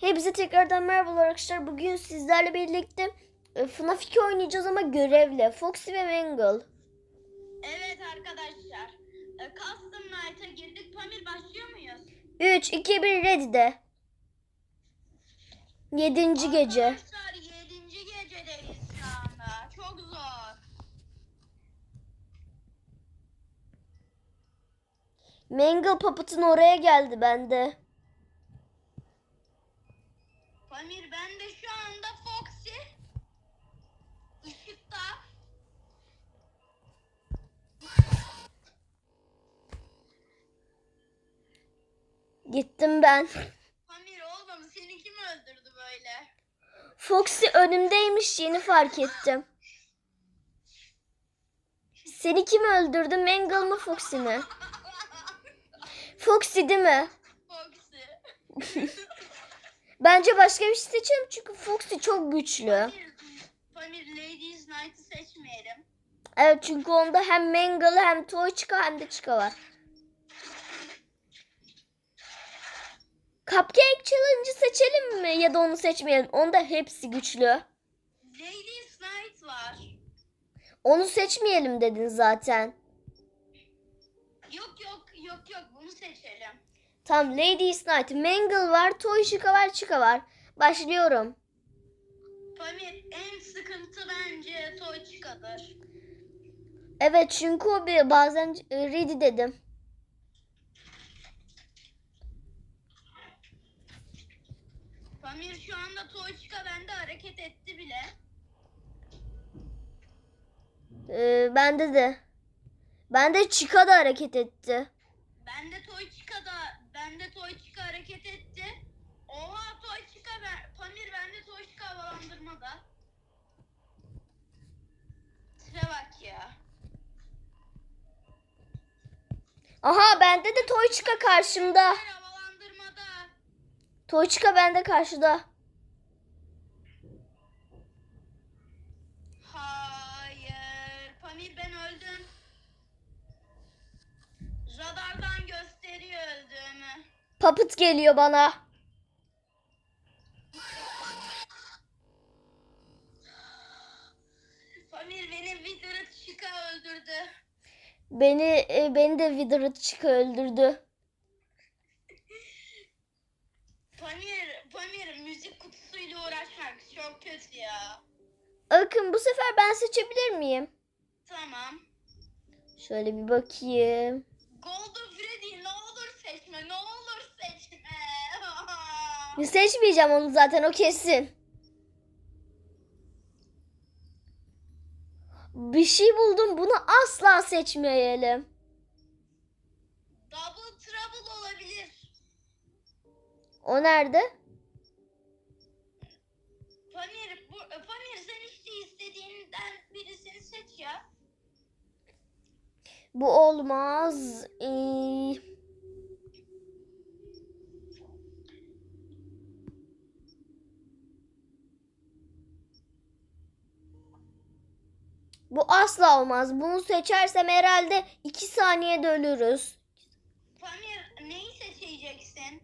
Hepsi tekrardan merhabalar arkadaşlar. Bugün sizlerle birlikte e, FNAF 2 oynayacağız ama görevle. Foxy ve Mangle. Evet arkadaşlar. e, Custom Night'a girdik. Pamir başlıyor muyuz? 3, 2, 1 ready'de. 7. gece. Arkadaşlar 7. gecedeyiz şu anda. Çok zor. Mangle Puppet'ın oraya geldi bende. Pamir ben de şu anda Foxy. Işıkta. Gittim ben. Pamir oğlum seni kim öldürdü böyle? Foxy önümdeymiş yeni fark ettim. Seni kim öldürdü? Mangle mı Foxy mi? Foxy değil mi? Foxy. Bence başka bir şey seçelim çünkü Foxy çok güçlü. Pamir, Pamir Ladies Night'ı seçmeyelim. Evet çünkü onda hem Mangle hem Toychica hem de Chica var. Cupcake Challenge'ı seçelim mi ya da onu seçmeyelim? Onda hepsi güçlü. Ladies Night var. Onu seçmeyelim dedin zaten. Yok yok yok yok. Tamam Ladies Night, Mangle var, Toychica var, Chica var. Başlıyorum. Pamir en sıkıntı bence Toychica'dır. Evet çünkü o bir bazen e, ready dedim. Pamir şu anda Toychica bende hareket etti bile. Ee, bende de. Bende Chica da hareket etti. Bende Toychica da bende Toychica hareket etti. Oha Toychica ben, Pamir bende Toychica havalandırmada. Sıra bak ya. Aha bende de Toychica karşımda. Pamir havalandırmada. Toychica bende karşıda. Hayır. Pamir ben öldüm. Radardan gösteriyor Puppet geliyor bana. Pamir beni Wither'ı çıka öldürdü. Beni e, beni de Withered Chica öldürdü. Pamir, Pamir müzik kutusuyla uğraşmak çok kötü ya. Akın bu sefer ben seçebilir miyim? Tamam. Şöyle bir bakayım. Golden Freddy ne olur seçme, ne olur seçme. Seçmeyeceğim onu zaten o kesin. Bir şey buldum bunu asla seçmeyelim. Double Trouble olabilir. O nerede? Pamir, bu, Pamir sen işte istediğinden birisini seç ya. Bu olmaz. Ee, Bu asla olmaz. Bunu seçersem herhalde iki saniyede ölürüz. Pamir neyi seçeceksin?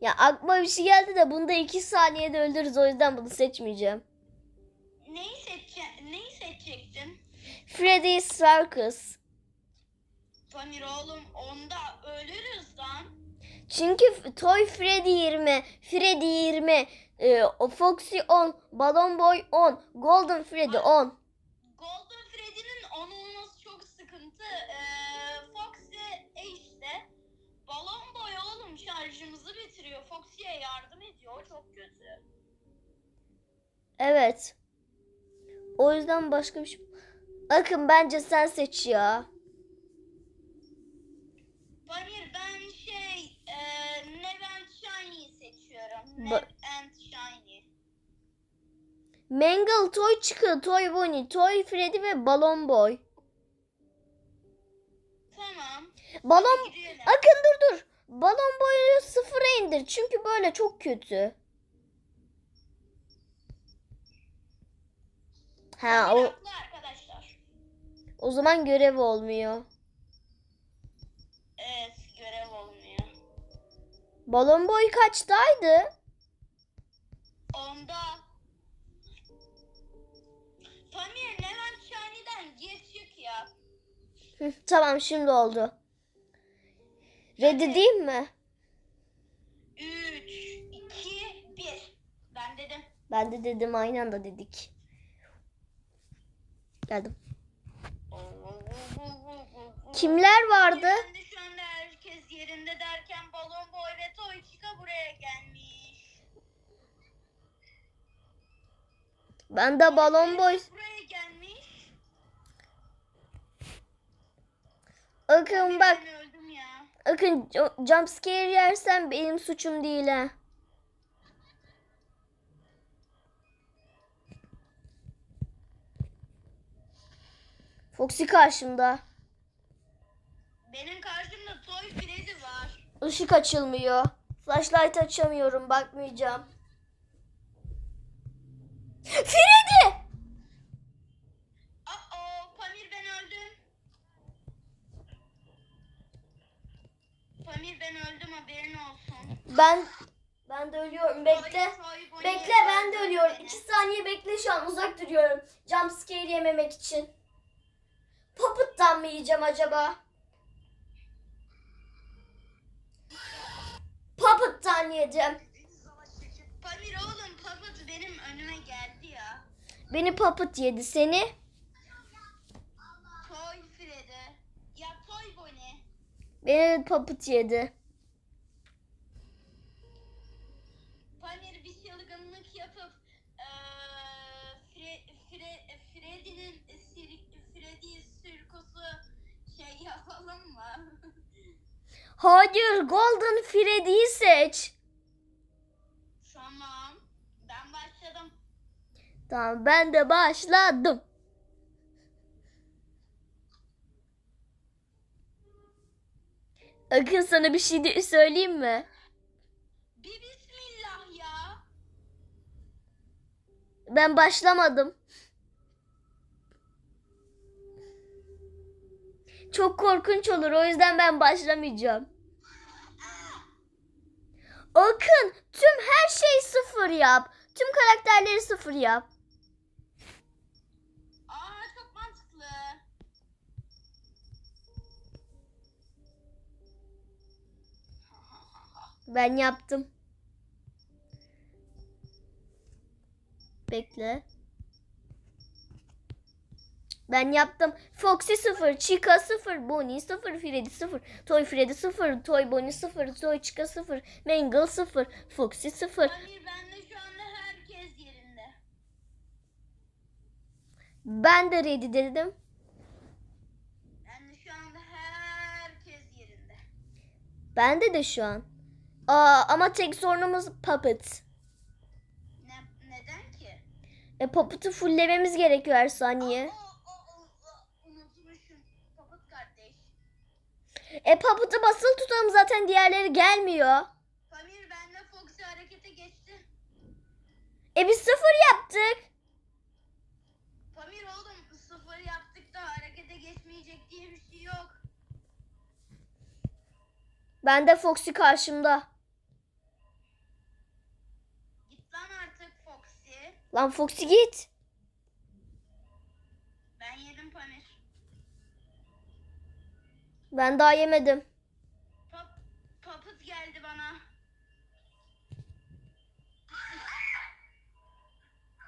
Ya aklıma bir şey geldi de bunda iki saniyede ölürüz. O yüzden bunu seçmeyeceğim. Neyi seçe neyi seçecektin? Freddy's Circus. Pamir oğlum onda ölürüz lan. Çünkü Toy Freddy 20, Freddy 20, e, Foxy 10, Balloon Boy 10, Golden Freddy 10. Golden Freddy'nin on olması çok sıkıntı. Ee, Foxy e işte. Balon boy oğlum şarjımızı bitiriyor. Foxy'ye yardım ediyor. O çok kötü. Evet. O yüzden başka bir şey... Akın bence sen seç ya. Pamir ben şey e, Nev and Shiny'yi seçiyorum. Ba- Nev and Shiny. Mangle, Toy Chica, Toy Bonnie, Toy Freddy ve Balloon Boy. Balon... Akın dur dur. Balon boyu sıfıra indir. Çünkü böyle çok kötü. Ha o, arkadaşlar. o zaman görev olmuyor. Evet görev olmuyor. Balon boy kaçtaydı? Onda. Pamir Levent Şahin'den gir çık ya. Tamam şimdi oldu. Ready değil mi? 3, 2, 1. Ben dedim. Ben de dedim aynı anda dedik. Geldim. Kimler vardı? Şu anda herkes yerinde derken balon boy ve toy çıka buraya gelmiş. Ben de balon boy. Buraya gelmiş. Akın bak. Ben öldüm ya. Akın jump scare yersen benim suçum değil ha. Foxy karşımda. Benim karşımda Toy Freddy var. Işık açılmıyor. Flashlight açamıyorum. Bakmayacağım. Freddy! Aa, Pamir ben öldüm. Pamir ben öldüm haberin olsun. Ben ben de ölüyorum. Bekle. Bekle ben de ölüyorum. İki saniye bekle şu an uzak duruyorum. Jump scare yememek için. Puppet'tan mı yiyeceğim acaba? Puppet'tan yiyeceğim. Pamir oğlum Puppet benim önüme geldi ya. Beni Puppet yedi seni. Toy Freddy. Ya Toy Bonnie. Beni Puppet yedi. Pamir bir çılgınlık yapıp eee Fre, Fre, Freddy'nin Freddy sirkusu şey yapalım mı? Hayır Golden Freddy'yi seç. tamam. Ben başladım. Tamam ben de başladım. Akın sana bir şey de söyleyeyim mi? Bir bismillah ya. Ben başlamadım. Çok korkunç olur o yüzden ben başlamayacağım. Akın tüm her şeyi sıfır yap. Tüm karakterleri sıfır yap. Ben yaptım. Bekle. Ben yaptım. Foxy 0, Chica 0, Bonnie 0, Freddy 0, Toy Freddy 0, Toy Bonnie 0, Toy Chica 0, Mangle 0, Foxy 0. Pamir ben de şu anda herkes yerinde. Ben de ready dedim. Ben de şu anda herkes yerinde. Bende de şu an. Aa, ama tek sorunumuz Puppet. Ne, neden ki? E, Puppet'ı fulllememiz gerekiyor her saniye. Aa, unutmuşum. Kardeş. E Puppet'ı basılı tutalım zaten diğerleri gelmiyor. Pamir benle Foxy harekete geçti. E biz sıfır yaptık. Pamir oğlum sıfır yaptık da harekete geçmeyecek diye bir şey yok. Ben de Foxy karşımda. Git lan artık Foxy. Lan Foxy git. Ben yedim Pamir. Ben daha yemedim. Pop, Puppet geldi bana.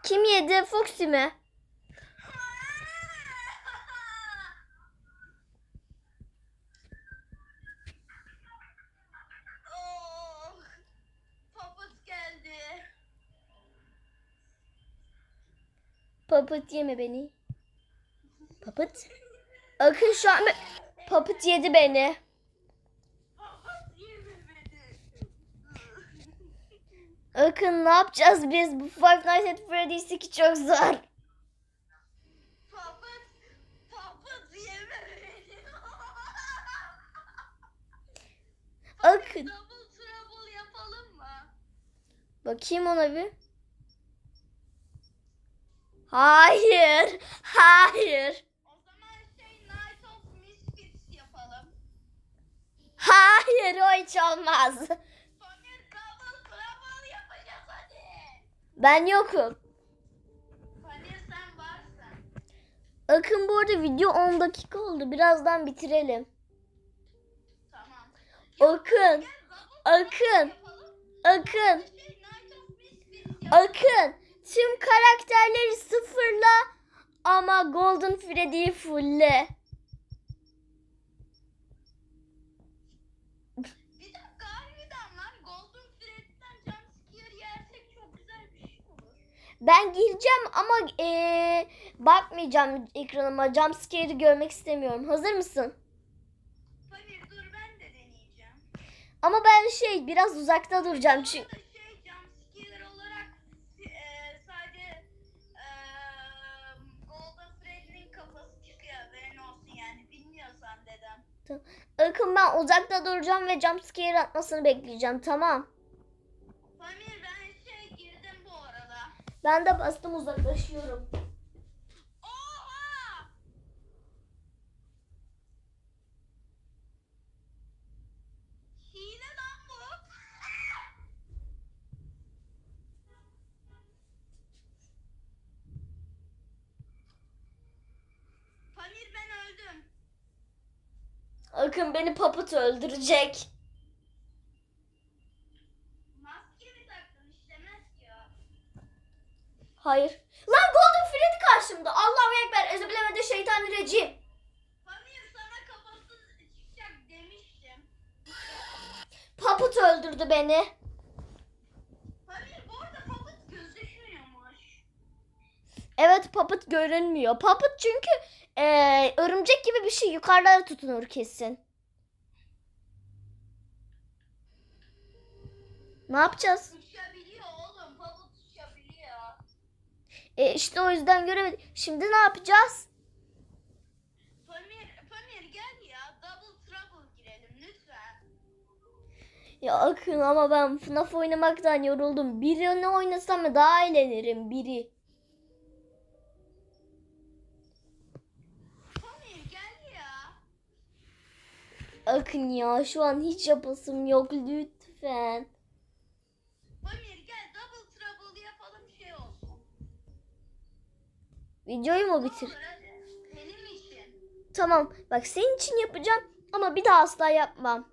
Kim yedi? Foxy mi? oh, Puppet geldi. Puppet yeme beni. Puppet? Akın şu an... Puppet yedi beni. Akın ne yapacağız biz? Bu Five Nights at Freddy's 2 çok zor. Akın. Double trouble yapalım mı? Bakayım ona bir. Hayır. Hayır. O zaman şey Night of Misfits yapalım. Hayır o hiç olmaz. Pamir double trouble yapacağız hadi. Ben yokum. Pamir sen varsın. Akın bu arada video 10 dakika oldu. Birazdan bitirelim. Tamam. Akın. Gel double Akın. yapalım. Akın. Şey Night of Misfits yap. Akın. Tüm karakterleri sıfırla ama Golden Freddy'yi fullle. Bir dakika harbiden lan Golden Thread'den jumpscare yersek çok güzel bir şey olur. Ben gireceğim ama eee, bakmayacağım ekranıma. Jumpscare'i görmek istemiyorum. Hazır mısın? Pamir dur ben de deneyeceğim. Ama ben şey biraz uzakta duracağım çünkü. Dedem. Akın ben uzakta duracağım ve jumpscare atmasını bekleyeceğim. Tamam. Pamir ben şey girdim bu arada. Ben de bastım uzaklaşıyorum. Oha! Hile lan bu. Pamir ben öldüm. Akın beni papıt öldürecek. Hayır. Lan Golden Freddy karşımda. Allahu Ekber. Ezebilemede şeytani rejim. Pamir sana kafası çıkacak demiştim. Papıt öldürdü beni. Pamir bu arada papıt gözükmüyormuş. Evet papıt görünmüyor. Papıt çünkü eee, örümcek gibi bir şey yukarılara tutunur kesin. Ne yapacağız? Uçabiliyor oğlum. Papıt uçabiliyor. E işte o yüzden göremedik. Şimdi ne yapacağız? Pamir, Pamir gel ya. Double trouble girelim lütfen. Ya Akın ama ben FNAF oynamaktan yoruldum. Birini oynasam mı daha eğlenirim biri. Pamir gel ya. Akın ya şu an hiç yapasım yok lütfen. Videoyu mu bitir? Benim için. Tamam bak senin için yapacağım ama bir daha asla yapmam.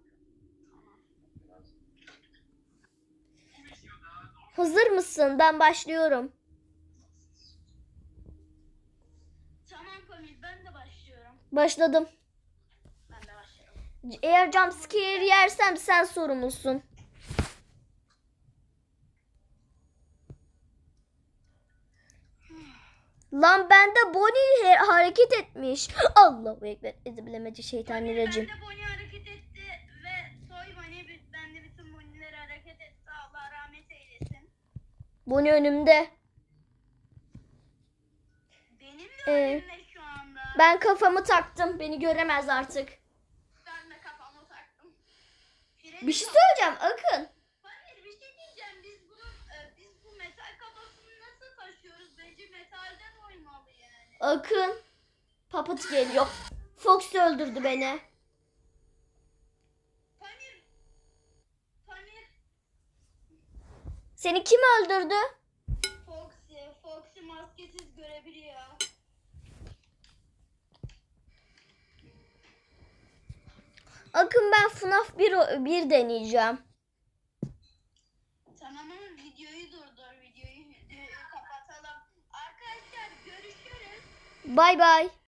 Hazır mısın? Ben başlıyorum. Tamam Pamir ben de başlıyorum. Başladım. Ben de başlıyorum. Eğer jumpscare yersem sen sorumlusun. Lan bende Bonnie hareket etmiş. Allahu ekber. Ezibilemeci şeytaniracım. Ben de Bonnie hareket etti ve soy Bonnie ben de bütün Bonnie'ler hareket etti. Allah rahmet eylesin. Bonnie önümde. Benim de Ee, önümde şu anda. Ben kafamı taktım. Beni göremez artık. Ben de kafamı taktım. Freni Bir şey söyleyeceğim Akın. Akın. Papıt geliyor. Fox öldürdü beni. Pamir Pamir Seni kim öldürdü? Foxy Foxy maskesiz görebiliyor. Akın ben FNAF 1, o- 1 deneyeceğim. Videoyu, videoyu